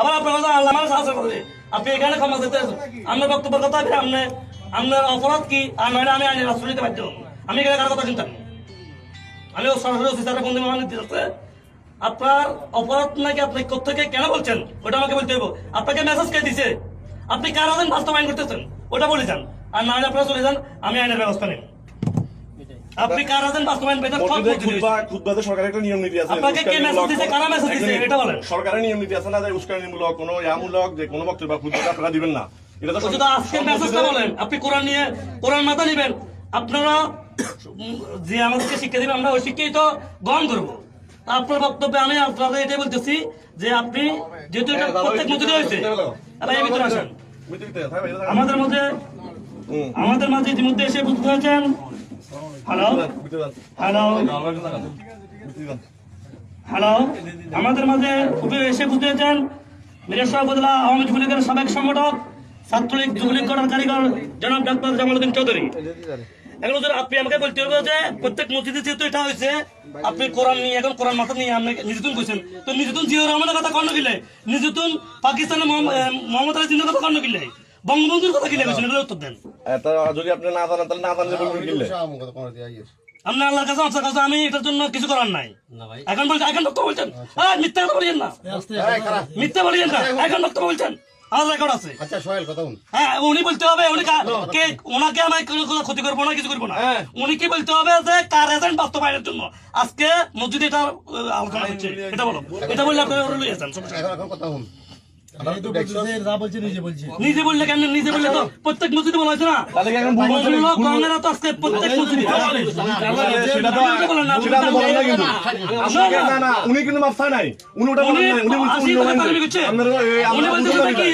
আবার আপনার সাহায্য আপনি এখানে ক্ষমা দিতে বক্তব্যের কথা আপনি আপনি আপনার অপরাধ কি? আর নইলে আমি নিতে বাধ্য। আমি এখানে কারও কথা চিন্তা আমি সরাসরি অফিসারের বন্ধু আপনার অপরাধ নাকি আপনি কোথেকে কেন বলছেন? ওটা আমাকে বলতে হবে আপনাকে মেসেজ কে দিছে? আপনি কার আছেন বাস্তবায়ন করতেছেন? ওটা বলে যান। আর না আপনারা চলে যান। আমি আইনের ব্যবস্থা নেব। আপনি কার আছেন? বাস্তবায়ন বেতন সব মসজিদে বুঝে খুতবা সরকারের একটা নিয়ম নীতি আছে আপনাকে কে message কারা দিছে? এটা বলেন। সরকারের নিয়ম নীতি আছে না যে উস্কানিমূলক কোনো ইয়ামূলক যে কোনো বক্তব্য আপনারা দিবেন না। এটা তো আজকে মেসেজটা বলেন। আপনি কোরআন নিয়ে কোরআন মাথা নিবেন। আপনারা যে আমাদেরকে শিক্ষা দিবেন আমরা ওই শিক্ষাই তো গ্রহণ করব। আপনার বক্তব্যে আমি আপনাদের এটাই বলতেছি যে আপনি যেহেতু এটা প্রত্যেক মধ্যে হয়েছে আবার এই ভিতরে আসেন। আমাদের মধ্যে আমাদের মাঝে ইতিমধ্যে এসে বুঝতে হয়েছেন আমাদের মাঝে সাবেক সংগঠক কারিগর ডাক্তার চৌধুরী। আপনি আমাকে বলতে যে প্রত্যেক এটা হয়েছে, আপনি কোরআন নিয়ে, এখন নিয়ে আপনি নিজেতুন তো রহমানের কথা পাকিস্তানের মোহাম্মদ- আলী জিন্নার কথা কর্ণ কিলে বঙ্গবন্ধুর কথা এগুলো উত্তর দেন। এটা যদি আপনি না জানেন তাহলে না জানলে বলবেন কিনলে। আপনি আল্লাহর কাছে আনসার কাছে আমি এটার জন্য কিছু করার নাই। এখন বলছেন এখন বক্তব্য বলছেন। হ্যাঁ মিথ্যা কথা বলিয়েন না। মিথ্যা বলিয়েন না। এখন বক্তব্য বলছেন। আমার রেকর্ড আছে। আচ্ছা সোহেল কথা হ্যাঁ উনি বলতে হবে উনি কা- কে ওনাকে আমি কোনো কোনো ক্ষতি করব না কিছু করব না। উনি কি বলতে হবে যে কার এজেন্ট বাস্তবায়নের জন্য? আজকে মসজিদে এটা আলোচনা হচ্ছে। এটা বলো। এটা বললে আপনি। এখন কথা নিজে বললে কেন? নিজে বললে তো প্রত্যেক মসজিদে বলা হয়েছে না? তো আজকে প্রত্যেক মসজিদে। উনি কিন্তু মাফ নাই। উনি ওটা উনি আসি উনি কি।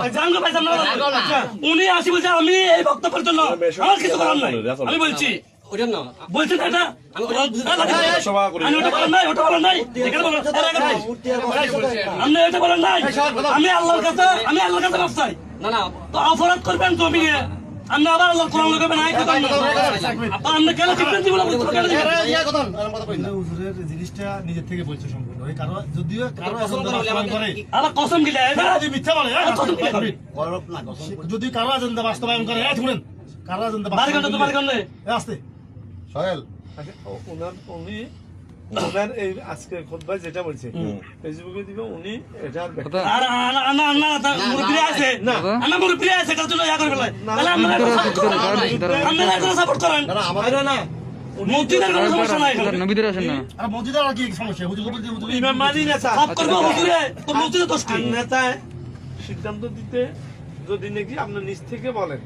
আচ্ছা, উনি আসি বলছে আমি এই বক্তব্যের জন্য আমার কিছু করার নাই। আমি বলছি বলছেন এটা? সভা করি। আমি ওটা বলেন নাই ওটা বলেন নাই। এখানে বলেন আরে, এখানে বলেন। আপনি এটা বলেন নাই। আমি আল্লাহর কাছে আমি আল্লাহর কাছে মাফ চাই। তো অপরাধ করবেন জমি নিয়ে আপনি আবার আল্লাহ কোরআন করবেন নাই কথা আপনি কেন কেন শিখবেন কথা বল এখন কথা কই না। হুজুরের জিনিসটা নিজের থেকে বলছে সম্পূর্ণ। কারও যদিও কারও বাস্তবায়ন করে। আবার কসম গিলে মিথ্যা বলে হ্যাঁ, যদি কারও এজেন্ডা বাস্তবায়ন করে শুনেন কারও এজেন্ডা গন্ডে এই আসতে। সোহেল ওনার উনি ওনার এই আজকে খোদবাই যেটা বলছে ফেসবুকে দিবে উনি এটার আর আনা আনা আনা তা মুরব্বি আছে না আনা মুরব্বি আছে তার জন্য ইয়া করে ফেলে তাহলে আপনারা এটা support করেন। আপনারা এটা সাপোর্ট করেন না না আমাদের না, না মসজিদের কোনো সমস্যা নাই এখানে। আর মসজিদের আর কি সমস্যা হুজুর বলছে হুজুর ইমাম মানি নেতা সাফ করব হুজুরে তো মসজিদে দোষ কি আর সিদ্ধান্ত দিতে যদি নাকি আপনার নিজ থেকে বলেন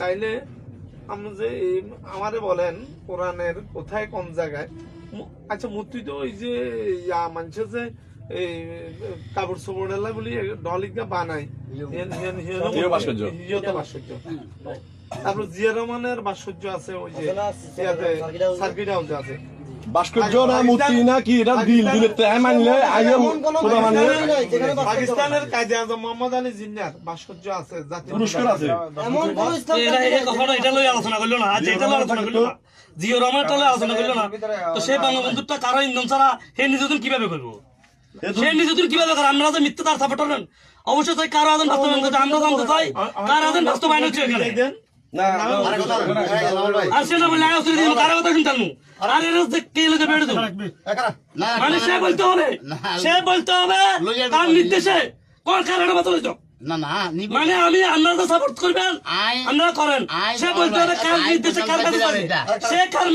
তাইলে আপনি যে আমারে বলেন কোরআনের কোথায় কোন জায়গায়? আচ্ছা মূর্তি তো ওই যে ইয়া মানছে যে এই কাপড় চোপড় এলা বলি ডলিকা বানাই হিয় ভাস্কর্য তারপর জিয়া রহমানের ভাস্কর্য আছে ওই যে সার্কিট হাউস আছে। ভাস্কর্য না মূর্তি না কি এটা দিল দিলের তো মানলে আগে খোদা মানলে পাকিস্তানের কাজে আজম মোহাম্মদ আলী জিন্নার ভাস্কর্য আছে জাতীয় পুরস্কার আছে। এই কখনো এটা লই আলোচনা করল না আজ এটা লই আলোচনা করল না। জিও রহমান টলে আলোচনা করল না। তো সেই বঙ্গবন্ধুটা কারও ইন্ধন ছাড়া হে নিজেদের কীভাবে করব? সে নিজেদের কীভাবে করে আমরা যে মিথ্যে তার সাপোর্টার নেন অবশ্যই কারও আদান বাস্তবায়ন করতে আমরা জানতে চাই কার আদান বাস্তবায়ন হচ্ছে এখানে? মানে সে বলতে হবে সে বলতে হবে তার নির্দেশে কোন কারণে বাতিল হইতো না না মানে আমি আপনারা সাপোর্ট করবেন আই- আপনারা করেন সে বলতে হবে কার নির্দেশে কার কাছে সে কার